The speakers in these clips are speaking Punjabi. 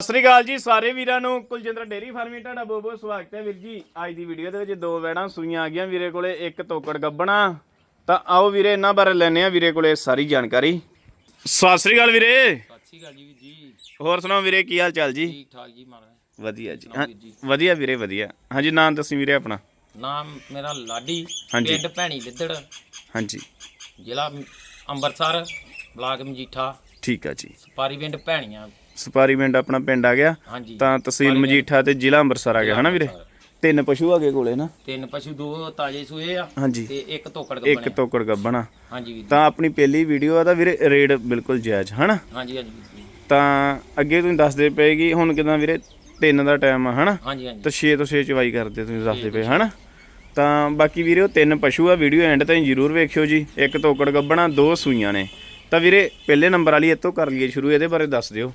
ਸਤਿ ਸ੍ਰੀ ਅਕਾਲ ਜੀ ਸਾਰੇ ਵੀਰਾਂ ਨੂੰ। ਕੁਲਜਿੰਦਰ ਡੇਰੀ ਫਾਰਮੀ ਤੁਹਾਡਾ ਬਹੁਤ ਬਹੁਤ ਸਵਾਗਤ ਹੈ ਵੀਰ ਜੀ। ਅੱਜ ਦੀ ਵੀਡੀਓ ਦੇ ਵਿੱਚ ਦੋ ਵੈੜਾਂ ਸੂਈਆਂ ਆ ਗਈਆਂ ਵੀਰੇ ਕੋਲੇ ਇੱਕ ਤੋਕੜ ਗੱਬਣਾ। ਤਾਂ ਆਓ ਵੀਰੇ ਇਹਨਾਂ ਬਾਰੇ ਲੈਣੇ ਆ ਵੀਰੇ ਕੋਲੇ ਸਾਰੀ ਜਾਣਕਾਰੀ। ਸਤਿ ਸ੍ਰੀ ਅਕਾਲ ਵੀਰੇ। ਸਤਿ ਸ਼੍ਰੀ ਅਕਾਲ ਜੀ ਜੀ। ਹੋਰ ਸੁਣਾਓ ਵੀਰੇ ਕੀ ਹਾਲ ਚਾਲ ਜੀ? ਠੀਕ ਠਾਕ ਜੀ ਮਾਰਾ ਵਧੀਆ ਜੀ। ਸੁਣਾਓ ਵੀਰ ਜੀ। ਹਾਂ, ਵਧੀਆ ਵੀਰੇ ਵਧੀਆ। ਹਾਂਜੀ ਨਾਮ ਦੱਸੀ ਵੀਰੇ ਆਪਣਾ। ਨਾਮ ਮੇਰਾ ਲਾਡੀ ਹਾਂਜੀ। ਪਿੰਡ ਭੈਣੀ ਲਿੱਦੜ ਹਾਂਜੀ। ਜ਼ਿਲ੍ਹਾ ਅੰਮ੍ਰਿਤਸਰ ਬਲਾਕ ਮਜੀਠਾ। ਠੀਕ ਆ ਜੀ। ਸਪਾਰੀ ਪਿੰਡ ਭੈਣੀਆਂ। ਸਪਾਰੀ ਪਿੰਡ ਆਪਣਾ ਪਿੰਡ ਆ ਗਿਆ। ਹਾਂਜੀ। ਤਾਂ ਤਹਿਸੀਲ ਮਜੀਠਾ ਤੇ ਜ਼ਿਲ੍ਹਾ ਅੰਮ੍ਰਿਤਸਰ ਆ ਗਿਆ ਹਨਾ ਵੀਰੇ? ਤਿੰਨ ਪਸ਼ੂ ਆ ਗਏ ਕੋਲੇ ਨਾ? ਤਿੰਨ ਪਸ਼ੂ ਦੋ ਤਾਜੇ ਸੂਏ ਆ ਹਾਂਜੀ। ਤੇ ਇੱਕ ਤੋਕੜ ਇੱਕ ਗੱਬਣੇ। ਤੋਕੜ ਗੱਬਣਾ। ਹਾਂਜੀ ਵੀਰ। ਤਾਂ ਆਪਣੀ ਪਹਿਲੀ ਵੀਡੀਓ ਆ ਤਾਂ ਵੀਰੇ ਰੇਡ ਬਿਲਕੁਲ ਜਾਇਜ਼ ਹਨਾ? ਹਾਂਜੀ ਹਾਂਜੀ। ਤਾਂ ਅੱਗੇ ਤੁਸੀਂ ਦੱਸਦੇ ਪਏਗੀ ਹੁਣ ਕਿਦਾਂ ਵੀਰੇ ਤਿੰਨ ਦਾ ਟਾਈਮ ਆ ਹਨਾ? ਹਾਂਜੀ ਹਾਂਜੀ। ਤਾਂ 6 ਤੋਂ 6 ਚਵਾਈ ਕਰਦੇ ਤੁਸੀਂ ਦੱਸਦੇ ਪਏ ਹਨਾ? ਤਾਂ ਬਾਕੀ ਵੀਰੇ ਉਹ ਤਿੰਨ ਪਸ਼ੂ ਆ ਵੀਡੀਓ ਐਂਡ ਤਾਈਂ ਜ਼ਰੂਰ ਵੇਖਿਓ ਜੀ। ਇੱਕ ਤੋਕੜ ਗੱਬਣਾ ਦੋ ਸੂਈਆਂ ਨੇ। ਤਾਂ ਵੀਰੇ ਪਹਿਲੇ ਨੰਬਰ ਵਾਲੀ ਇੱਥੋਂ ਕਰ ਲਈਏ ਸ਼ੁਰੂ ਇਹਦੇ ਬਾਰੇ ਦੱਸ ਦਿਓ।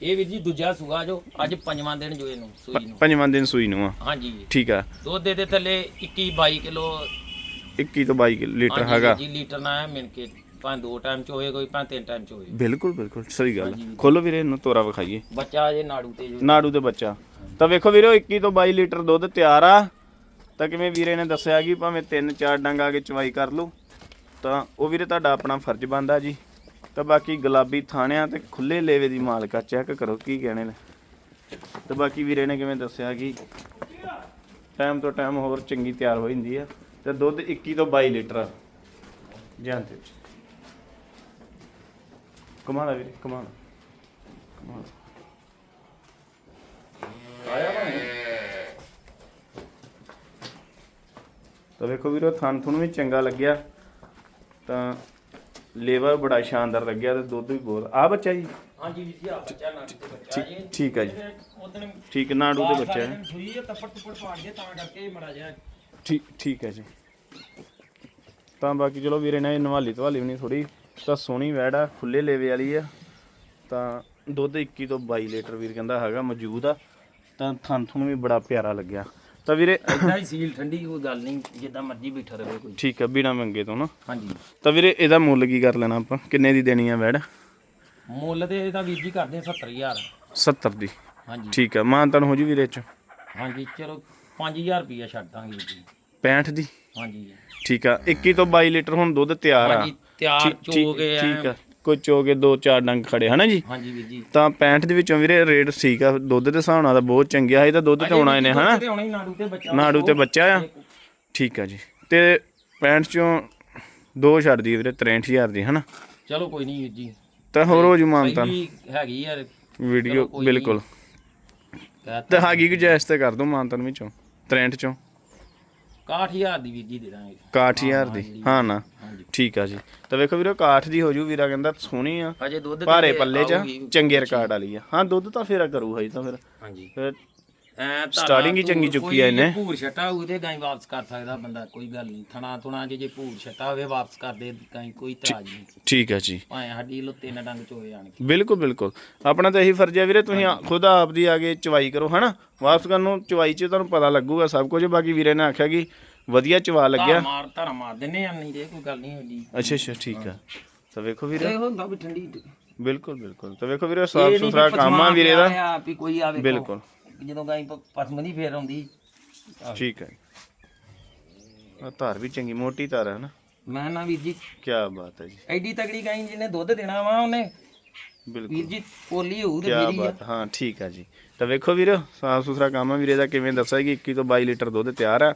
ਇਹ ਵੀਰ ਜੀ ਦੂਜਾ ਸੂਆ ਜੋ ਅੱਜ ਪੰਜਵਾਂ ਦਿਨ ਜੋ ਇਹਨੂੰ ਸੂਈ ਨੂੰ। ਪੰਜਵਾਂ ਦਿਨ ਸੂਈ ਨੂੰ ਆ। ਹਾਂਜੀ। ਠੀਕ ਆ। ਦੁੱਧ ਦੇ ਥੱਲੇ 21 22 ਕਿਲੋ 21 ਤੋਂ 22 ਕਿਲੋ ਲੀਟਰ ਹੈਗਾ। ਜੀ ਲੀਟਰ ਨਾ ਹੈ ਮਿਣ ਕੇ ਭਾਵੇਂ ਦੋ ਟਾਈਮ ਚ ਹੋਏ ਕੋਈ ਭਾਵੇਂ ਤਿੰਨ ਟਾਈਮ ਚ ਹੋਏ ਬਿਲਕੁਲ ਬਿਲਕੁਲ ਸਹੀ ਗੱਲ ਖੋਲੋ ਵੀਰੇ ਇਹਨੂੰ ਤੋਰਾ ਵਿਖਾਈਏ। ਬੱਚਾ ਜੇ ਨਾੜੂ ਤੇ ਜੋ ਨਾੜੂ ਦੇ ਬੱਚਾ। ਤਾਂ ਵੇਖੋ ਵੀਰੇ 21 ਤੋਂ 22 ਲੀਟਰ ਦੁੱਧ ਤਿਆਰ ਆ। ਤਾਂ ਕਿਵੇਂ ਵੀਰੇ ਨੇ ਦੱਸਿਆ ਕਿ ਭਾਵੇਂ 3-4 ਡੰਗ ਆ ਕੇ ਚਵਾਈ ਕਰ ਲਓ ਤਾਂ ਉਹ ਵੀਰੇ ਤੁਹਾਡਾ ਆਪਣਾ ਫਰਜ਼ ਬਣਦਾ ਜੀ। ਤਾਂ ਬਾਕੀ ਗੁਲਾਬੀ ਥਾਣਿਆਂ ਤੇ ਖੁੱਲੇ ਲੇਵੇ ਦੀ ਮਾਲਕਾ ਚੈੱਕ ਕਰੋ, ਕੀ ਕਹਿਣੇ ਨੇ। ਤੇ ਬਾਕੀ ਵੀਰੇ ਨੇ ਕਿਵੇਂ ਦੱਸਿਆ ਕਿ ਟਾਈਮ ਤੋਂ ਟਾਈਮ ਹੋਰ ਚੰਗੀ ਤਿਆਰ ਹੋ ਜਾਂਦੀ ਆ ਤੇ ਦੁੱਧ 21 ਤੋਂ 22 ਲੀਟਰ ਜਾਂਦੇ ਕਮਾਲਾ ਵੀਰੇ, ਕਮਾਲਾ। ਕਮਾਲਾ। ਤਾਂ ਵੇਖੋ ਵੀਰੋ ਥਣ ਥੁਣ ਵੀ ਚੰਗਾ ਲੱਗਿਆ। ਤਾਂ ਲੇਵਰ ਬੜਾ ਸ਼ਾਨਦਾਰ ਲੱਗਿਆ ਤੇ ਦੁੱਧ ਵੀ ਬਹੁਤ। ਆ ਬੱਚਾ ਜੀ? ਹਾਂਜੀ ਜੀ ਆ ਬੱਚਾ ਨਾੜੂ ਤੇ ਬੱਚਾ ਜੀ। ਠੀਕ ਆ ਜੀ। ਉਦੋਂ ਠੀਕ ਨਾੜੂ ਦੇ ਬੱਚਾ ਹੈ ਸੂਈ ਹੈ ਤੱਪੜ ਤੁੱਪੜ ਪਾੜ ਗਿਆ ਤਾਂ ਕਰਕੇ ਮੜਾ ਜਾ ਠੀਕ ਠੀਕ ਹੈ ਜੀ। ਤਾਂ ਬਾਕੀ ਚਲੋ ਵੀਰੇ ਨੇ ਨਵਾਲੀ ਤਵਾਲੀ ਵੀ ਨਹੀਂ ਥੋੜੀ ਤਾਂ ਸੋਹਣੀ ਵੈੜ ਆ ਖੁੱਲੇ ਲੇਵੇ ਵਾਲੀ ਆ। ਤਾਂ ਦੁੱਧ 21 ਤੋਂ 22 ਲੀਟਰ ਵੀਰ ਕਹਿੰਦਾ ਹੈਗਾ ਮੌਜੂਦ ਆ। ਤਾਂ ਥਣ ਥੁਣ ਵੀ ਬੜਾ ਪਿਆਰਾ ਲੱਗਿਆ। ਤਾਂ ਵੀਰੇ ਇਦਾਂ ਹੀ ਸੀਲ ਠੰਡੀ ਕੋਈ ਗੱਲ ਨਹੀਂ ਜਿੱਦਾਂ ਮਰਜ਼ੀ ਬੈਠਾ ਰਹੇ ਕੋਈ। ਠੀਕ ਆ ਬਿਨਾ ਮੰਗੇ ਤੋਂ ਨਾ। ਹਾਂਜੀ। ਤਾਂ ਵੀਰੇ ਇਹਦਾ ਮੁੱਲ ਕੀ ਕਰ ਲੈਣਾ ਆਪਾਂ? ਕਿੰਨੇ ਦੀ ਦੇਣੀ ਆ ਵੈੜ? ਮੁੱਲ ਤੇ ਇਹਦਾ ਵੀਰ ਜੀ ਕਰਦੇ 70000 70 ਦੀ। ਹਾਂਜੀ। ਠੀਕ ਆ ਮਾਨ ਤਨ ਹੋ ਜੂ ਵੀਰੇ ਚ। ਹਾਂਜੀ ਚਲੋ 5000 ਰੁਪਇਆ ਛੱਡ ਦਾਂਗੇ ਵੀਰ ਜੀ। 65 ਦੀ? ਹਾਂਜੀ। ਠੀਕ ਆ 21 ਤੋਂ 22 ਲੀਟਰ ਹੁਣ ਦੁੱਧ ਤਿਆਰ ਆ। ਹਾਂਜੀ ਤਿਆਰ ਚੋ ਗਏ ਠੀਕ ਆ। ਕੋਈ ਚੋ ਕੇ ਦੋ ਚਾਰ ਡੰਗ ਖੜੇ ਹਨਾ ਜੀ? ਹਾਂਜੀ ਵੀਰ ਜੀ। ਤਾਂ 65 ਦੇ ਵਿੱਚੋਂ ਵੀਰੇ ਰੇਟ ਠੀਕ ਆ ਦੁੱਧ ਦੇ ਹਿਸਾਬ ਨਾਲ ਤਾਂ ਬਹੁਤ ਚੰਗਿਆ ਇਹ ਤਾਂ ਦੁੱਧ ਤੇ ਆਉਣਾ ਇਹਨੇ ਹਨਾ? ਹੀ ਨਾੜੂ ਤੇ ਬੱਚਾ ਨਾੜੂ ਤੇ ਬੱਚਾ ਆ। ਠੀਕ ਆ ਜੀ। ਤੇ 65 ਚੋਂ ਦੋ ਛੱਡ ਦੀ ਵੀਰੇ 63000 ਦੀ ਹਨਾ? ਚਲੋ ਕੋਈ ਨਹੀਂ ਵੀਰ ਜੀ। ਤਾਂ ਹੋਰ ਹੋ ਜੂ ਮਾਨਤਾ ਹੈਗੀ ਯਾਰ। ਵੀਡੀਓ ਬਿਲਕੁਲ। ਤੇ ਹਾਗੀ ਗੁਜਾਇਸ਼ ਤੇ ਕਰ ਦੋ ਮਾਨਤਨ ਵਿੱਚੋਂ 63 ਚੋਂ। 61000 ਦੀ ਵੀਰ ਜੀ ਦੇ ਦਾਂਗੇ। 61000 ਦੀ? ਹਾਂ ਨਾ। ਹਾਂਜੀ। ਠੀਕ ਆ ਜੀ। ਤਾਂ ਵੇਖੋ ਵੀਰੇ 61 ਦੀ ਹੋ ਜੂ ਵੀਰਾ ਕਹਿੰਦਾ ਸੋਹਣੀ ਆ। ਅਜੇ ਦੁੱਧ ਭਾਰੇ ਪੱਲੇ ਚ। ਚੰਗੇ ਰਿਕਾਰਡ ਵਾਲੀ ਆ। ਹਾਂ ਦੁੱਧ ਤਾਂ ਫੇਰਾ ਕਰੂਗਾ ਜੀ ਤਾਂ ਫਿਰ। ਹਾਂਜੀ। ਫਿਰ ਐ Starting ਹੀ ਚੰਗੀ ਚੁੱਕੀ ਆ ਇਹਨੇ। ਭੂਰ ਛਟਾ ਤੇ ਗਾਈ ਵਾਪਸ ਕਰ ਸਕਦਾ ਬੰਦਾ ਕੋਈ ਗੱਲ ਨਹੀਂ ਥਣਾ ਥੁਣਾ ਜੇ ਜੇ ਭੂਰ ਛਟਾ ਹੋਵੇ ਵਾਪਸ ਕਰ ਦੇ ਗਾਈ ਕੋਈ ਇਤਰਾਜ਼ ਨਹੀਂ ਠੀਕ ਆ ਜੀ। ਭਾਵੇਂ ਸਾਡੀ ਲੋ ਤਿੰਨ ਡੰਗ ਚੋਏ ਆਣ ਕੇ। ਬਿਲਕੁਲ ਬਿਲਕੁਲ। ਆਪਣਾ ਤਾਂ ਇਹੀ ਫਰਜ਼ ਹੈ ਵੀਰੇ ਤੁਸੀਂ ਖੁਦ ਆਪ ਦੀ ਆਗੇ ਚਵਾਈ ਕਰੋ ਹਨਾ? ਵਾਪਸ ਕਰਨ ਨੂੰ ਚਵਾਈ 'ਚ ਤੁਹਾਨੂੰ ਪਤਾ ਲੱਗੂਗਾ ਸਭ ਕੁਝ। ਬਾਕੀ ਵੀਰੇ ਨੇ ਆਖਿਆ ਕਿ ਵਧੀਆ ਚਵਾ ਲੱਗਿਆ। ਮਾਰ ਧਾਰ ਮਾਰ ਦਿੰਨੇ ਆ ਨਹੀਂ ਤੇ ਕੋਈ ਗੱਲ ਨਹੀਂ ਹੁੰਦੀ ਅੱਛਾ ਅੱਛਾ ਠੀਕ ਆ। ਤਾਂ ਵੇਖੋ ਵੀਰੇ। ਇਹ ਹੁੰਦਾ ਵੀ ਠੰਡੀ ਬਿਲਕੁਲ ਬਿਲਕੁਲ। ਤਾਂ ਵੇਖੋ ਵੀਰੇ ਸਾਫ਼ ਸੁਥਰਾ ਕੰਮ ਆ ਵੀਰੇ ਦਾ। ਬਿਲਕੁਲ। ਜਦੋਂ ਗਾਈ ਪਸਮ ਨਹੀਂ ਫੇਰ ਆਉਂਦੀ। ਠੀਕ ਹੈ ਆ ਧਾਰ ਵੀ ਚੰਗੀ ਮੋਟੀ ਧਾਰ ਹੈ ਨਾ? ਮੈਂ ਨਾ ਵੀਰ ਜੀ ਕੀ ਬਾਤ ਹੈ ਜੀ। ਐਡੀ ਤਗੜੀ ਗਾਈ ਜਿਹਨੇ ਦੁੱਧ ਦੇਣਾ ਵਾ ਉਹਨੇ। ਬਿਲਕੁਲ। ਵੀਰ ਜੀ ਪੋਲੀ ਹੋਊ ਤੇ ਆ। ਬਾਤ ਹਾਂ ਠੀਕ ਆ ਜੀ। ਤਾਂ ਵੇਖੋ ਵੀਰੇ ਸਾਫ਼ ਸੁਥਰਾ ਕੰਮ ਆ ਵੀਰੇ ਦਾ ਕਿਵੇਂ ਦੱਸਿਆ ਕਿ 21 ਤੋਂ 22 ਲੀਟਰ ਦੁੱਧ ਤਿਆਰ ਆ।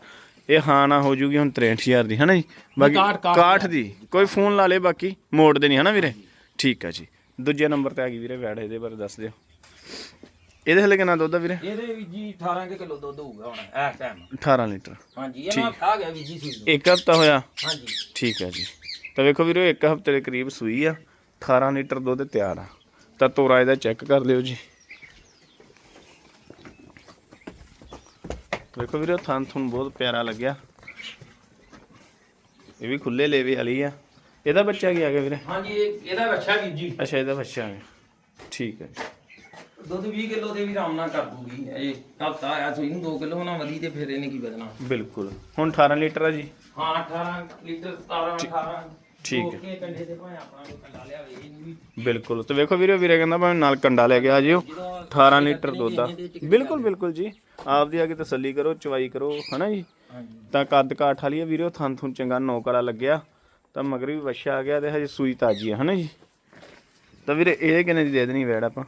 ਇਹ ਹਾਂ ਨਾ ਹੋ ਜੂਗੀ ਹੁਣ 63000 ਦੀ ਹਨਾ ਜੀ? ਬਾਕੀ ਕਾਠ- ਕਾਠ। 61 ਦੀ ਕੋਈ ਫੋਨ ਲਾ ਲੇ ਬਾਕੀ ਮੋੜ ਦੇ ਨਹੀਂ ਹਨਾ ਵੀਰੇ? ਠੀਕ ਆ ਜੀ। ਦੂਜੇ ਨੰਬਰ ਤੇ ਆ ਗਈ ਵੀਰੇ ਵੈੜ ਇਹਦੇ ਬਾਰੇ ਦੱਸ ਦਿਓ। ਇਹਦੇ ਹਲੇ ਕਿੰਨਾ ਦੁੱਧ ਆ ਵੀਰੇ? ਇਹਦੇ ਵੀ ਜੀ 18 ਕੁ ਕਿਲੋ ਦੁੱਧ ਹੋਊਗਾ ਹੁਣ ਇਸ ਟਾਈਮ 18 ਲੀਟਰ। ਹਾਂਜੀ ਇਹ ਆ ਗਿਆ ਵੀਰ ਜੀ ਸੂਈ ਨੂੰ। ਇੱਕ ਹਫਤਾ ਹੋਇਆ? ਹਾਂਜੀ। ਠੀਕ ਹੈ ਜੀ। ਤਾਂ ਵੇਖੋ ਵੀਰੋ ਇੱਕ ਹਫ਼ਤੇ ਦੇ ਕਰੀਬ ਸੂਈ ਆ। 18 ਲੀਟਰ ਦੁੱਧ ਤਿਆਰ ਆ। ਤਾਂ ਤੋਰਾ ਇਹਦਾ ਚੈੱਕ ਕਰ ਲਿਓ ਜੀ। ਵੇਖੋ ਵੀਰੋ ਥਣ ਥੁਣ ਬਹੁਤ ਪਿਆਰਾ ਲੱਗਿਆ। ਇਹ ਵੀ ਖੁੱਲੇ ਲੇਵੇ ਵਾਲੀ ਆ। ਇਹਦਾ ਬੱਚਾ ਕੀ ਆ ਗਿਆ ਵੀਰੇ? ਹਾਂਜੀ ਇਹ- ਇਹਦਾ ਬੱਚਾ ਵੀਰ ਜੀ। ਅੱਛਾ ਇਹਦਾ ਬੱਚਾ ਆ ਗਿਆ ਠੀਕ ਹੈ ਜੀ। ਦੁੱਧ 20 ਕਿਲੋ ਦੇ ਵੀ ਆਰਾਮ ਨਾਲ ਕਰ ਦੂਗੀ। ਇਹ ਹਫਤਾ ਆਇਆ ਸੂਈ ਨੂੰ 2 ਕਿਲੋ ਨਾ ਵਧੀ ਤੇ ਫਿਰ ਇਹਨੇ ਕੀ ਵਧਣਾ। ਬਿਲਕੁਲ। ਹੁਣ 18 ਲੀਟਰ ਆ ਜੀ। ਹਾਂ 18 ਲੀਟਰ 17 18 ਠੀਕ। ਹੈ ਕੰਡੇ ਤੇ ਭਾਵੇਂ ਆਪਣਾ ਕੋਈ ਕੰਡਾ ਲਿਆਵੇ ਇਹਨੂੰ ਵੀ ਬਿਲਕੁਲ। ਤੇ ਵੇਖੋ ਵੀਰੇ ਵੀਰੇ ਕਹਿੰਦਾ ਭਾਵੇਂ ਨਾਲ ਕੰਡਾ ਲੈ ਕੇ ਆ ਜਿਓ। ਜਦੋਂ 18 ਲੀਟਰ ਦੁੱਧ ਆ। ਬਿਲਕੁਲ ਬਿਲਕੁਲ ਜੀ। ਆਪਦੀ ਆ ਕੇ ਤਸੱਲੀ ਕਰੋ ਚਵਾਈ ਕਰੋ ਹਨਾ ਜੀ? ਤਾਂ ਕੱਦ ਕਾਠ ਵਾਲੀ ਆ ਵੀਰੇ ਥਣ ਥੁਣ ਚੰਗਾ ਨੋਕ ਵਾਲਾ ਲੱਗਿਆ। ਤਾਂ ਮਗਰ ਵੀ ਵੱਛਾ ਆ ਗਿਆ ਤੇ ਹਜੇ ਸੂਈ ਤਾਜੀ ਆ ਹਨਾ ਜੀ? ਤਾਂ ਵੀਰੇ ਇਹ ਕਿੰਨੇ ਦੀ ਦੇ ਦੇਣੀ ਵੈੜ ਆਪਾਂ?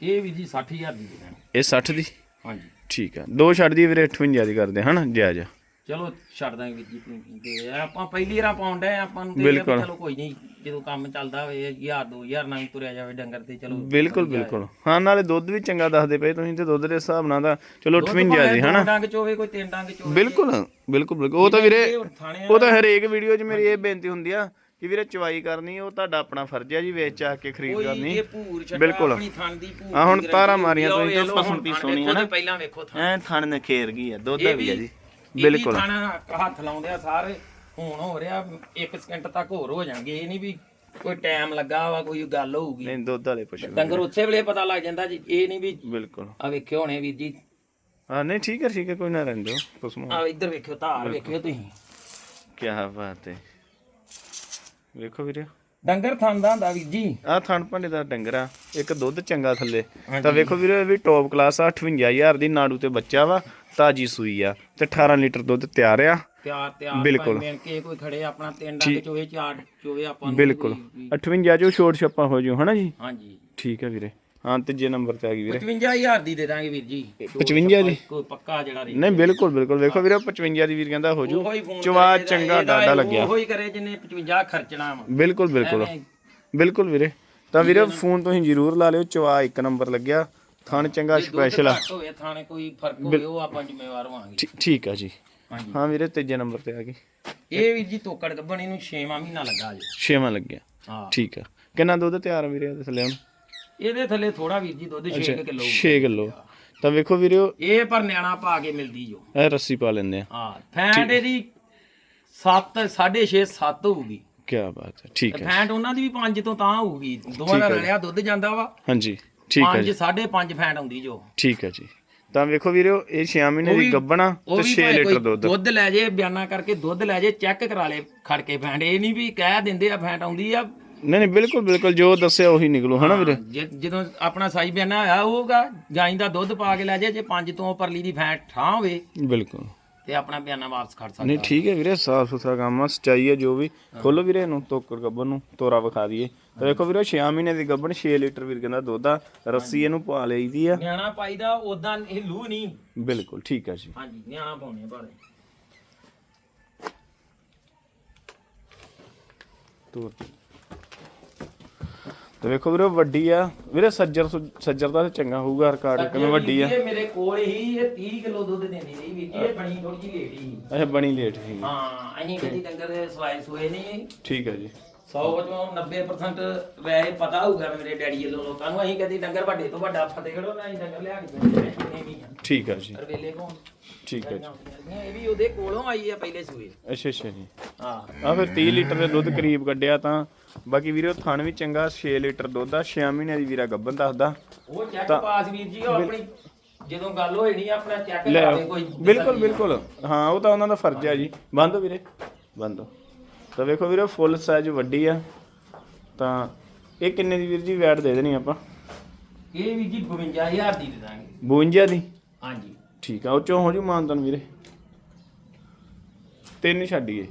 ਇਹ ਵੀ ਜੀ 60000 ਦੀ ਦੇ ਦੇਣਾ। ਇਹ 60 ਦੀ? ਹਾਂਜੀ। ਠੀਕ ਆ। ਦੋ ਛੱਡ ਦੀ ਵੀਰੇ 58 ਦੀ ਕਰਦੇ ਹਨਾ? ਜਾਇਜ਼ ਚਲੋ ਛੱਡ ਦਾਂਗੇ ਵੀਰ ਜੀ ਤੁਸੀਂ ਤੇ ਆਪਾਂ ਪਹਿਲੀ ਵਾਰ ਪਾਉਣ ਡਏ ਆਪਾਂ ਨੂੰ ਤੇ ਇਹ ਆ ਵੀ ਬਿਲਕੁਲ। ਚਲੋ ਕੋਈ ਨਹੀਂ ਜਦੋਂ ਕੰਮ ਚੱਲਦਾ ਹੋਵੇ 1000 2000 ਨਾਲ ਵੀ ਤੁਰਿਆ ਜਾਵੇ ਡੰਗਰ ਤੇ ਚਲੋ ਬਿਲਕੁਲ ਬਿਲਕੁਲ। ਹਾਂ ਨਾਲੇ ਦੁੱਧ ਵੀ ਚੰਗਾ ਦੱਸਦੇ ਪਏ ਤੁਸੀਂ ਤੇ ਦੁੱਧ ਦੇ ਹਿਸਾਬ ਨਾਲ ਤਾਂ ਚਲੋ 58 ਦੀ ਹਨਾ? ਡੰਗ ਚੋਵੇ ਕੋਈ ਤਿੰਨ ਡੰਗ ਚੋਵੇ ਬਿਲਕੁਲ ਬਿਲਕੁਲ ਬਿਲਕੁਲ। ਉਹ ਤਾਂ ਵੀਰੇ ਇਹ ਥਾਣੇ ਉਹ ਤਾਂ ਹਰੇਕ ਵੀਡੀਓ 'ਚ ਮੇਰੀ ਇਹ ਬੇਨਤੀ ਹੁੰਦੀ ਆ ਕਿ ਵੀਰੇ ਚਵਾਈ ਕਰਨੀ ਉਹ ਤੁਹਾਡਾ ਆਪਣਾ ਫਰਜ਼ ਆ ਜੀ ਵੇਚ ਆ ਕੇ ਖਰੀਦ ਕਰਨੀ। ਬਿਲਕੁਲ। ਆ ਹੁਣ ਤਾਰਾਂ ਮਾਰੀਆਂ ਤੁਸੀਂ ਤਾਂ ਪਸੰਦ ਵੇਖੋ ਹੈ ਨਾ। ਪਹਿਲਾਂ ਵੇਖੋ ਥਣ। ਐ ਥਣ ਨੇ ਖੇਰ ਗਈ ਆ ਦੁੱਧ ਵੀ ਆ ਜੀ। ਬਿਲਕੁਲ। ਥਣ ਹੱਥ ਲਾਉਂਦੇ ਆ ਸਾਰੇ ਹੁਣ ਹੋ ਰਿਹਾ 1 ਸਕਿੰਟ ਤੱਕ ਹੋਰ ਹੋ ਜਾਣਗੇ ਇਹ ਨਹੀਂ ਵੀ ਕੋਈ ਟਾਈਮ ਲੱਗਾ ਵਾ ਕੋਈ ਗੱਲ ਹੋਊਗੀ। ਨਹੀਂ ਦੁੱਧ ਵਾਲੇ ਪਸ਼ੂ ਡੰਗਰ ਉਸੇ ਵੇਲੇ ਪਤਾ ਲੱਗ ਜਾਂਦਾ ਜੀ ਇਹ ਨਹੀਂ ਵੀ ਬਿਲਕੁਲ। ਆ ਵੇਖਿਓ ਹੁਣੇ ਵੀਰ ਜੀ। ਹਾਂ ਨਹੀਂ ਠੀਕ ਹੈ ਠੀਕ ਹੈ ਕੋਈ ਨਾ ਰਹਿਣ ਦਿਓ ਪਸ਼ੂ ਆ ਇੱਧਰ ਵੇਖਿਓ ਧਾਰ ਵੇਖਿਓ ਤੁਸੀਂ। ਕੀ ਬਾਤ ਹੈ। ਵੇਖੋ ਵੀਰੇ। ਡੰਗਰ ਥਾਂਦਾ ਹੁੰਦਾ ਵੀਰ ਜੀ। ਆ ਥਣ ਭਾਂਡੇ ਦਾ ਡੰਗਰ ਆ ਇੱਕ ਦੁੱਧ ਚੰਗਾ ਥੱਲੇ। ਤਾਂ ਵੇਖੋ ਵੀਰੇ ਵੀ ਟੌਪ ਕਲਾਸ ਆ 58000 ਦੀ ਨਾੜੂ ਤੇ ਬੱਚਾ ਵਾ ਤਾਜੀ ਸੂਈ ਆ ਤੇ 18 ਲੀਟਰ ਦੁੱਧ ਤਿਆਰ ਆ। ਤਿਆਰ ਤਿਆਰ ਬਿਲਕੁਲ। ਮਿਲ ਕੇ ਕੋਈ ਖੜੇ ਆਪਣਾ ਤਿੰਨ ਡੰਗ ਚੋਵੇ ਚਾਰ ਚੋਵੇ ਆਪਾਂ ਨੂੰ ਬਿਲਕੁਲ। ਕੋਈ- 58 ਜੋ ਛੋਟ ਛੱਪਾ ਹੋ ਜੂ ਹਨਾ ਜੀ? ਹਾਂਜੀ। ਠੀਕ ਹੈ ਵੀਰੇ। ਹਾਂ ਤੀਜੇ ਨੰਬਰ ਤੇ ਆ ਗਈ ਵੀਰੇ। 55000 ਦੀ ਦੇ ਦਾਂਗੇ ਵੀਰ ਜੀ। 55 ਦੀ? ਕੋਈ ਪੱਕਾ ਜਿਹੜਾ ਰਹੀ ਨਹੀਂ ਬਿਲਕੁਲ ਬਿਲਕੁਲ। ਵੇਖੋ ਵੀਰੇ 55 ਦੀ ਵੀਰ ਕਹਿੰਦਾ ਹੋ ਜੂ। ਚਵਾ ਚੰਗਾ ਡਾਡਾ ਲੱਗਿਆ। ਉਹੋ ਹੀ ਕਰੇ ਜਿਹਨੇ 55 ਖਰਚਣਾ ਬਿਲਕੁਲ ਬਿਲਕੁਲ। ਬਿਲਕੁਲ ਵੀਰੇ। ਤਾਂ ਵੀਰੇ ਫੋਨ ਤੁਸੀਂ ਜ਼ਰੂਰ ਲਾ ਲਿਓ। ਚਵਾ ਇੱਕ ਨੰਬਰ ਲੱਗਿਆ। ਥਣ ਚੰਗਾ ਸਪੈਸ਼ਲ ਆ। ਹੋਵੇ ਥਾਣੇ ਕੋਈ ਫ਼ਰਕ ਹੋਵੇ ਉਹ ਆਪਾਂ ਜ਼ਿੰਮੇਵਾਰ ਹੋਵਾਂਗੇ। ਠੀਕ ਆ ਜੀ। ਹਾਂ ਵੀਰੇ ਤੀਜੇ ਨੰਬਰ ਤੇ ਆ ਗਈ। ਇਹ ਵੀਰ ਜੀ ਤੋਕੜ ਗੱਬਣੀ ਨੂੰ 6ਵਾਂ ਮਹੀਨਾ ਲੱਗਾ ਜੀ। ਛੇਵਾਂ ਲੱਗਿਆ। ਹਾਂ। ਠੀਕ ਆ। ਕਿੰਨਾ ਦੁੱਧ ਤਿਆਰ ਵੀਰੇ ਇਹਦੇ ਥੱਲੇ ਹੁਣ? ਇਹਦੇ ਥੱਲੇ ਥੋੜਾ ਵੀਰ ਜੀ ਦੁੱਧ 6 ਕਿਲੋ 6 ਕਿਲੋ। ਤਾਂ ਵੇਖੋ ਵੀਰੇ ਇਹ ਪਰ ਨਿਆਣਾ ਪਾ ਕੇ ਮਿਲਦੀ ਜੋ। ਇਹ ਰੱਸੀ ਪਾ ਲੈਂਦੇ ਆ। ਹਾਂ ਫੈਂਟ ਇਹਦੀ 7 6.5 7 ਹੋਊਗੀ। ਕੀ ਬਾਤ ਹੈ ਠੀਕ ਹੈ। ਫੈਂਟ ਉਹਨਾਂ ਦੀ ਵੀ 5 ਤੋਂ ਤਾਂ ਹੋਊਗੀ। ਦੋਵਾਂ ਦਾ ਰਲਿਆ ਦੁੱਧ ਜਾਂਦਾ ਵਾ। ਹਾਂਜੀ ਠੀਕ ਹੈ 5 ਜੀ। 5.5 ਫੈਂਟ ਆਉਂਦੀ ਜੋ। ਠੀਕ ਹੈ ਜੀ। ਤਾਂ ਵੇਖੋ ਵੀਰੇ ਇਹ 6 ਮਹੀਨੇ ਦੀ ਗੱਬਣਾ ਤੇ ਵੀ 6 ਭਾਵੇਂ ਲੀਟਰ ਦੁੱਧ। ਦੁੱਧ ਲੈ ਜੇ ਬਿਆਨਾ ਕਰਕੇ ਦੁੱਧ ਲੈ ਜੇ ਚੈੱਕ ਕਰਾ ਲੇ ਖੜ ਕੇ ਫੈਂਟ। ਇਹ ਨਹੀਂ ਵੀ ਕਹਿ ਦਿੰਦੇ ਆ ਫੈਂਟ ਆਉਂਦੀ ਆ ਨਹੀਂ ਨਹੀਂ ਬਿਲਕੁਲ ਬਿਲਕੁਲ ਜੋ ਦੱਸਿਆ ਉਹੀ ਨਿਕਲੂ ਹਨਾ ਵੀਰੇ? ਜੇ- ਜਦੋਂ ਆਪਣਾ ਸਾਈ ਬਿਆਨਾ ਹੋਇਆ ਹੋਊਗਾ ਗਾਂ ਦਾ ਦੁੱਧ ਪਾ ਕੇ ਲੈ ਜੇ ਜੇ 5 ਤੋਂ ਪਰਲੀ ਦੀ ਫੈਂਟ ਠਾਂ ਹੋਵੇ ਬਿਲਕੁਲ। ਤੇ ਆਪਣਾ ਬਿਆਨਾ ਵਾਪਸ ਕਰ ਸਕਦਾ। ਨਹੀਂ ਠੀਕ ਹੈ ਵੀਰੇ ਸਾਫ਼ ਸੁਥਰਾ ਕੰਮ ਆ ਸਚਾਈ ਹੈ ਜੋ ਵੀ। ਖੋਲੋ ਵੀਰੇ ਇਹਨੂੰ ਤੋਕੜ ਗੱਬਨ ਨੂੰ ਤੋਰਾ ਵਿਖਾ ਦਈਏ। ਤਾਂ ਵੇਖੋ ਵੀਰੇ 6 ਮਹੀਨੇ ਦੀ ਗੱਬਨ 6 ਲੀਟਰ ਵੀਰ ਕਹਿੰਦਾ ਦੁੱਧ ਆ ਰੱਸੀ ਇਹਨੂੰ ਪਾ ਲਈਦੀ ਆ। ਨਿਆਣਾ ਪਾਈਦਾ ਉਦਾਂ ਇਹ ਲੂ ਨਹੀਂ। ਬਿਲਕੁਲ ਠੀਕ ਹੈ ਜੀ। ਹਾਂਜੀ ਨਿਆਣਾ ਪਾਉਣੇ ਭਾਲੇ ਤੋਰ ਦੀ। ਤਾਂ ਵੇਖੋ ਵੀਰੇ ਵੱਡੀ ਆ। ਵੀਰੇ ਸੱਜਰ ਸੱਜਰ ਦਾ ਤਾਂ ਚੰਗਾ ਹੋਊਗਾ ਰਿਕਾਰਡ ਕਿਵੇਂ ਵੱਡੀ ਆ? ਇਹ ਮੇਰੇ ਕੋਲ ਹੀ ਇਹ 30 ਕਿਲੋ ਦੁੱਧ ਦਿੰਦੀ ਰਹੀ ਜੀ ਇਹ ਬਣੀ ਥੋੜੀ ਜਿਹੀ ਲੇਟ ਹੀ। ਅੱਛਾ ਬਣੀ ਲੇਟ ਸੀ ਹਾਂ ਅਸੀਂ ਕਦੀ ਡੰਗਰ ਦੇ ਸੂਏ ਨਹੀਂ ਠੀਕ ਹੈ ਜੀ। 100 ਚੋਂ 90% ਵੈਸੇ ਪਤਾ ਹੋਊਗਾ ਮੇਰੇ ਡੈਡੀ ਵੱਲੋਂ ਲੋਕਾਂ ਨੂੰ ਅਸੀਂ ਕਦੀ ਡੰਗਰ ਵੱਡੇ ਤੋਂ ਵੱਡਾ ਫਤਿਹਗੜ੍ਹੋਂ ਨਾ ਅਸੀਂ ਡੰਗਰ ਲਿਆ ਕੇ ਦਿੰਦੇ ਨੇ ਵੀ ਆ। ਠੀਕ ਹੈ ਜੀ। ਰਵੇਲੇ ਕੋਲ ਠੀਕ ਹੈ ਜੀ। ਇਹ ਵੀ ਉਹਦੇ ਕੋਲੋਂ ਆਈ ਆ ਪਹਿਲੇ ਸੂਏ। ਅੱਛਾ ਅੱਛਾ ਜੀ। ਹਾਂ। ਆ ਫਿਰ 30 ਲੀਟਰ ਦੇ ਦੁੱਧ ਕਰੀਬ ਕੱਢਿਆ ਤਾਂ ਬਾਕੀ ਵੀਰੇ ਥਣ ਵੀ ਚੰਗਾ 6 ਲੀਟਰ ਦੁੱਧ ਆ 6 ਮਹੀਨਿਆਂ ਦੀ ਵੀਰਾ ਗੱਬਨ ਦੱਸਦਾ। ਉਹ ਚੈੱਕ ਪਾਸ ਵੀਰ ਜੀ ਉਹ ਆਪਣੀ ਜਦੋਂ ਗੱਲ ਹੋਈ ਨਹੀਂ ਆਪਣਾ ਚੈੱਕ ਲੈ ਕਰਾਵੇ ਕੋਈ ਬਿਲਕੁਲ ਬਿਲਕੁਲ। ਹਾਂ ਉਹ ਤਾਂ ਉਹਨਾਂ ਦਾ ਫਰਜ਼ ਆ ਜੀ। ਬੰਦੋ ਵੀਰੇ। ਬੰਦੋ ਤਾਂ ਵੇਖੋ ਵੀਰੇ ਫੁੱਲ ਸਾਈਜ਼ ਵੱਡੀ ਆ। ਤਾਂ ਇਹ ਕਿੰਨੇ ਦੀ ਵੀਰ ਜੀ ਵੈਟ ਦੇ ਦੇਣੀ ਆਪਾਂ? ਇਹ ਵੀ ਜੀ 52000 ਦੀ ਦੇ ਦਾਂਗੇ। 52 ਦੀ? ਹਾਂਜੀ। ਠੀਕ ਆ ਉਹ ਚੋਂ ਹੋ ਜੂ ਮਾਨਤਨ ਵੀਰੇ। ਤਿੰਨ ਛੱਡੀਏ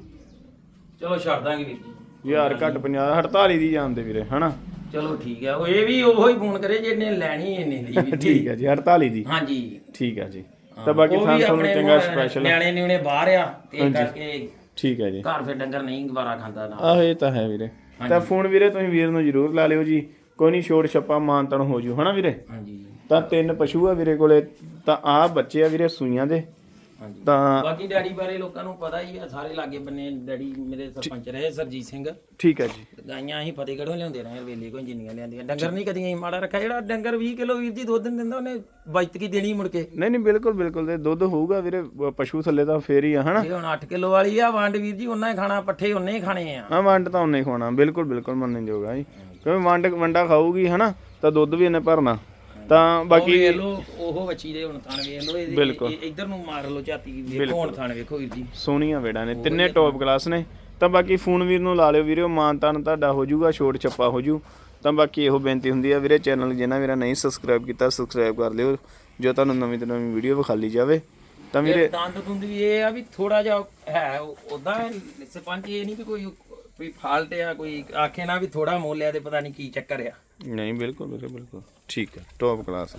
ਚਲੋ ਛੱਡ ਦਾਂਗੇ ਵੀਰ ਜੀ। ਯਾਰ ਘੱਟ 50 48 ਦੀ ਜਾਂਦੇ ਵੀਰੇ ਹਨਾ? ਚਲੋ ਠੀਕ ਹੈ ਉਹ ਇਹ ਵੀ ਉਹੋ ਹੀ ਫੋਨ ਕਰੇ ਜਿਹਨੇ ਲੈਣੀ ਇਹਨੇ ਦੀ ਠੀਕ ਹੈ ਜੀ 48 ਦੀ। ਹਾਂਜੀ। ਠੀਕ ਹੈ ਜੀ। ਤਾਂ ਬਾਕੀ ਉਹ ਥਾਂ ਵੀ ਤੁਹਾਨੂੰ ਆਪਣੇ ਚੰਗਾ ਸਪੈਸ਼ਲ ਨਿਆਣੇ ਨਿਉਣੇ ਬਾਹਰ ਆ ਤੇ ਇਹ ਕਰਕੇ ਠੀਕ ਹੈ ਜੀ। ਘਰ ਫਿਰ ਡੰਗਰ ਨਹੀਂ ਦੁਬਾਰਾ ਖਾਂਦਾ ਨਾ। ਆਹ ਇਹ ਤਾਂ ਹੈ ਵੀਰੇ। ਤਾਂ ਫੋਨ ਵੀਰੇ ਤੁਸੀਂ ਵੀਰ ਨੂੰ ਜ਼ਰੂਰ ਲਾ ਲਿਓ ਜੀ। ਕੋਈ ਨਹੀਂ ਛੋੜ ਛੱਪਾ ਮਾਨਤਨ ਹੋ ਜੂ ਹਨਾ ਵੀਰੇ? ਹਾਂਜੀ। ਤਾਂ ਤਿੰਨ ਪਸ਼ੂ ਆ ਵੀਰੇ ਕੋਲੇ ਤਾਂ ਆਹ ਬੱਚੇ ਆ ਵੀਰੇ ਸੂਈਆਂ ਦੇ। ਹਾਂਜੀ। ਤਾਂ ਬਾਕੀ ਡੈਡੀ ਬਾਰੇ ਲੋਕਾਂ ਨੂੰ ਪਤਾ ਹੀ ਆ ਸਾਰੇ ਲਾਗੇ ਬੰਨੇ ਡੈਡੀ ਮੇਰੇ ਸਰਪੰਚ ਰਹੇ ਸਰਜੀਤ ਸਿੰਘ। ਠੀਕ ਹੈ ਜੀ। ਗਾਈਆਂ ਅਸੀਂ ਫਤਿਹਗੜ੍ਹੋਂ ਲਿਆਉਂਦੇ ਰਹੇ ਵੇਲੇ ਕੋਈ ਜਿੰਨੀਆਂ ਲਿਆਂਦੀਆਂ ਡੰਗਰ ਨਹੀਂ ਕਦੀ ਅਸੀਂ ਮਾੜਾ ਰੱਖਿਆ ਜਿਹੜਾ ਡੰਗਰ 20 ਕਿਲੋ ਵੀਰ ਜੀ ਦੁੱਧ ਨਹੀਂ ਦਿੰਦਾ ਉਹਨੇ ਬਚਤ ਕੀ ਦੇਣੀ ਮੁੜ ਕੇ? ਨਹੀਂ ਨਹੀਂ ਬਿਲਕੁਲ ਬਿਲਕੁਲ ਤੇ ਦੁੱਧ ਹੋਊਗਾ ਵੀਰੇ ਪਸ਼ੂ ਥੱਲੇ ਤਾਂ ਫੇਰ ਹੀ ਆ ਹਨਾ? ਇਹ ਹੁਣ 8 ਕਿਲੋ ਵਾਲੀ ਆ ਵੰਡ ਵੀਰ ਜੀ ਉਹਨਾਂ ਹੀ ਖਾਣਾ ਪੱਠੇ ਉਹਨੇ ਹੀ ਖਾਣੇ ਆ। ਆ ਵੰਡ ਤਾਂ ਉਹਨੇ ਖਵਾਉਣਾ ਬਿਲਕੁਲ ਬਿਲਕੁਲ ਮੰਨਣ ਜੋਗਾ ਜੀ। ਕਿਉਂਕਿ ਵੰਡ ਵੰਡਾ ਖਾਊਗੀ ਹਨਾ ਤਾਂ ਦੁੱਧ ਵੀ ਇਹਨੇ ਭਰਨਾ। ਤਾਂ ਬਾਕੀ ਵੇਖ ਲਓ ਉਹ ਬੱਚੀ ਦੇ ਹੁਣ ਥਣ ਵੇਖ ਲਓ ਇਹਦੇ ਬਿਲਕੁਲ। ਇੱਧਰ ਨੂੰ ਮਾਰ ਲਓ ਝਾਤੀ ਵੇਖੋ ਹੁਣ ਥਣ ਵੇਖੋ ਵੀਰ ਜੀ। ਸੋਹਣੀਆਂ ਵੇੜਾਂ ਨੇ ਤਿੰਨੇ ਟੌਪ ਕਲਾਸ ਨੇ। ਤਾਂ ਬਾਕੀ ਫੋਨ ਵੀਰ ਨੂੰ ਲਾ ਲਿਓ ਵੀਰੇ ਮਾਨ ਤਾਨ ਤੁਹਾਡਾ ਹੋ ਜਾਊਗਾ ਛੋਟ ਛੱਪਾ ਹੋ ਜੂ ਤਾਂ ਬਾਕੀ ਇਹੋ ਬੇਨਤੀ ਹੁੰਦੀ ਆ ਵੀਰੇ ਚੈਨਲ ਜਿਹਨਾਂ ਵੀਰਾ ਨਹੀਂ ਸਬਸਕ੍ਰਾਈਬ ਕੀਤਾ ਸਬਸਕ੍ਰਾਈਬ ਕਰ ਲਿਓ ਜੋ ਤੁਹਾਨੂੰ ਨਵੀਂ ਤੋਂ ਨਵੀਂ ਵੀਡੀਓ ਵਿਖਾਲੀ ਜਾਵੇ। ਤਾਂ ਵੀਰੇ ਵੀਰੇ ਦੰਦ ਦੁੰਦ ਵੀ ਇਹ ਆ ਵੀ ਥੋੜਾ ਜਿਹਾ ਹੈ ਉਦਾਂ ਸਰਪੰਚ ਇਹ ਨਹੀਂ ਵੀ ਕੋਈ ਕੋਈ ਫਾਲਟ ਆ ਕੋਈ ਆਖੇ ਨਾ ਵੀ ਥੋੜਾ ਮੁੱਲ ਆ ਤੇ ਪਤਾ ਨਹੀਂ ਕੀ ਚੱਕਰ ਆ। ਨਹੀਂ ਬਿਲਕੁਲ ਵੀਰੇ ਬਿਲਕੁਲ। ਠੀਕ ਹੈ ਟੌਪ ਕਲਾਸ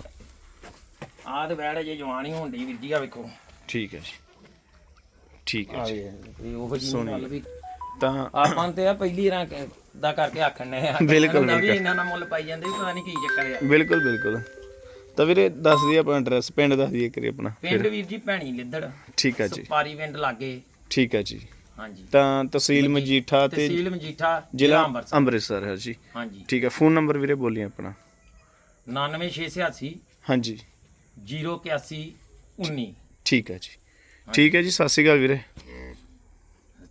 ਆਹ ਤੇ ਵੈੜ ਜੇ ਜਵਾਨੀ ਹੋਣ ਦੀ ਵੀਰ ਜੀ ਆ ਵੇਖੋ। ਠੀਕ ਹੈ ਜੀ। ਠੀਕ ਹੈ ਜੀ। ਵੀ ਉਹ ਜੀ ਗੱਲ ਵੀ ਤਾਂ ਆਪਾਂ ਤੇ ਆ ਪਹਿਲੀ ਰਾਂ ਦਾ ਕਰਕੇ ਆਖਣ ਨੇ ਆ। ਬਿਲਕੁਲ, ਵੀ ਇਹਨਾਂ ਨਾਲ ਮੁੱਲ ਪਾਈ ਜਾਂਦੇ ਪਤਾ ਨਹੀਂ ਕੀ ਚੱਕਰ ਆ। ਬਿਲਕੁਲ ਬਿਲਕੁਲ। ਤਾਂ ਵੀਰੇ ਦੱਸ ਦਈਏ ਆਪਣਾ ਐਡਰੈਸ ਪਿੰਡ ਦੱਸ ਦਈਏ ਕਰੀ ਆਪਣਾ ਪਿੰਡ ਵੀਰ ਜੀ ਭੈਣੀ ਲਿੱਦੜ ਠੀਕ ਹੈ ਜੀ। ਸੁਪਾਰੀ ਪਿੰਡ ਲਾਗੇ। ਠੀਕ ਹੈ ਜੀ। ਹਾਂਜੀ। ਤਾਂ ਤਹਿਸੀਲ ਮਜੀਠਾ ਤੇ ਤਹਿਸੀਲ ਮਜੀਠਾ ਜ਼ਿਲ੍ਹਾ ਅੰਮ੍ਰਿਤਸਰ। ਅੰਮ੍ਰਿਤਸਰ ਹੈ ਜੀ। ਹਾਂਜੀ। ਠੀਕ ਹੈ ਫੋਨ ਨੰਬਰ ਵੀਰੇ ਬੋਲੀ ਆਪਣਾ। 99686 ਹਾਂਜੀ। 081 19 ਠੀਕ ਹੈ ਜੀ। ਠੀਕ ਹੈ ਜੀ ਸਤਿ ਸ਼੍ਰੀ ਅਕਾਲ ਵੀਰੇ।